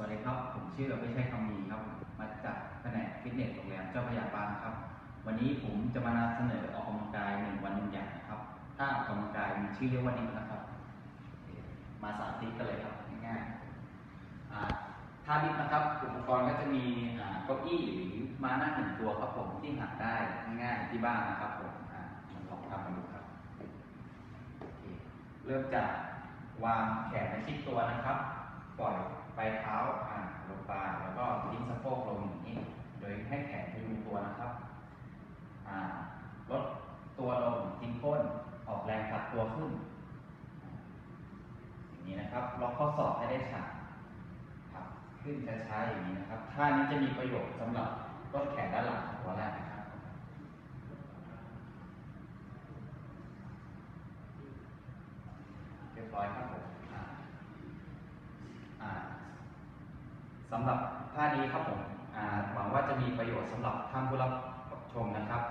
วัสดีครับ ผมชื่ออภิชัยคำมีครับ มาจากแผนกฟิตเนสโรงแรมเจ้าพระยาบางครับ วันนี้ผมจะมานำเสนอออกกำลังกายหนึ่งวันหนึ่งอย่างนะครับ ถ้าออกกำลังกายมีชื่อเรียกว่านี้นะครับ มาสาธิตกันเลยครับง่ายๆอ่าท่าดิฟนะครับ อุปกรณ์ก็จะมีเก้าอี้หรือม้านั่งหนึ่งตัวครับผมที่หักได้ง่ายๆที่บ้านนะครับผมลองทำกันดูครับเคเริ่มจากวางแขนในชิดตัวนะครับ ปล่อยปลายเท้าอ่าลงไปแล้วก็ทิ้งสะโพกลงอย่างนี้ โดยให้แขนพยุงตัวนะครับอ่าลดตัวลง ทิ้งก้น ออกแรงผลักตัวขึ้น อย่างนี้นะครับล็อกข้อศอกให้ได้ฉากผลักขึ้นช้าๆอย่างนี้นะครับท่านี้จะมีประโยชน์สำหรับลดแขนด้านหลังของหัวไหล่นะครับเรียบร้อยครับผมสำหรับท่านี้ครับผมหวังว่าจะมีประโยชน์สำหรับท่านผู้รับชมนะครับ